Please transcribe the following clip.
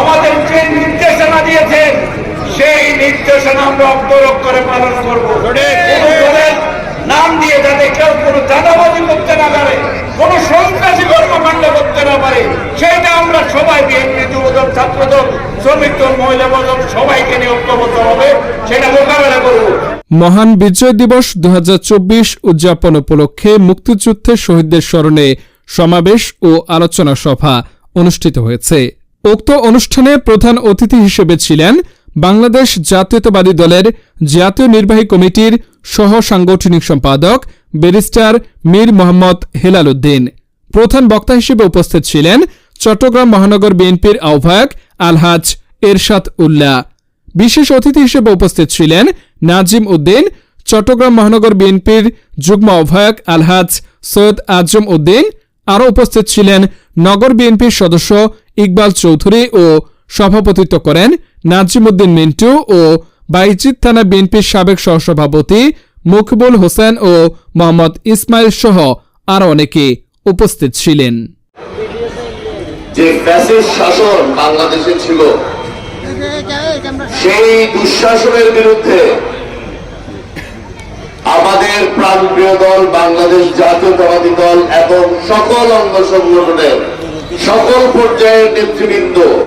আমাদের যে নির্দেশনা দিয়েছেন, সেই নির্দেশনা আমরা অক্ষরক করে পালন করব। নাম দিয়ে যাতে কেউ কোনো চাঁদাবাজি করতে না পারে, কোনো সন্ত্রাসী কর্মকাণ্ড করতে না পারে সেটা আমরা সবাই বিএনপি যুবদল, ছাত্রদল, শ্রমিক দল, মহিলা দল সবাইকে নিয়ে ঐক্যবদ্ধ হবে, সেটা মোকাবেলা করব। মহান বিজয় দিবস দু হাজার চব্বিশ উদযাপন উপলক্ষে মুক্তিযুদ্ধের শহীদদের স্মরণে সমাবেশ ও আলোচনা সভা অনুষ্ঠিত হয়েছে। উক্ত অনুষ্ঠানে প্রধান অতিথি হিসেবে ছিলেন বাংলাদেশ জাতীয়তাবাদী দলের জাতীয় নির্বাহী কমিটির সহ সাংগঠনিক সম্পাদক ব্যারিস্টার মীর মোহাম্মদ হেলাল উদ্দিন। প্রধান বক্তা হিসেবে উপস্থিত ছিলেন চট্টগ্রাম মহানগর বিএনপির আহ্বায়ক আলহাজ এরশাদ উল্লাহ। বিশেষ অতিথি হিসেবে উপস্থিত ছিলেন নাজিম উদ্দিন, চট্টগ্রাম মহানগর বিএনপির যুগ্ম আহ্বায়ক আলহাজ সৈয়দ আজম উদ্দিন আরও উপস্থিত ছিলেন নগর বিএনপির সদস্য ইকবাল চৌধুরী ও সভাপতিত্ব করেন নাজিম উদ্দিন মিন্টু ও বাইজিদ থানা বিএনপির সাবেক সহসভাপতি মুকবুল হোসেন ও মোহাম্মদ ইসমাইল সহ আরও অনেকে উপস্থিত ছিলেন। যে ফ্যাসিস্ট শাসন বাংলাদেশে ছিল, সেই দুঃশাসনের বিরুদ্ধে আমাদের প্রাণপ্রিয় দল বাংলাদেশ জাতীয়তাবাদী দল এবং সকল অঙ্গ সংগঠনের সকল পর্যায়ের নেতৃবৃন্দ।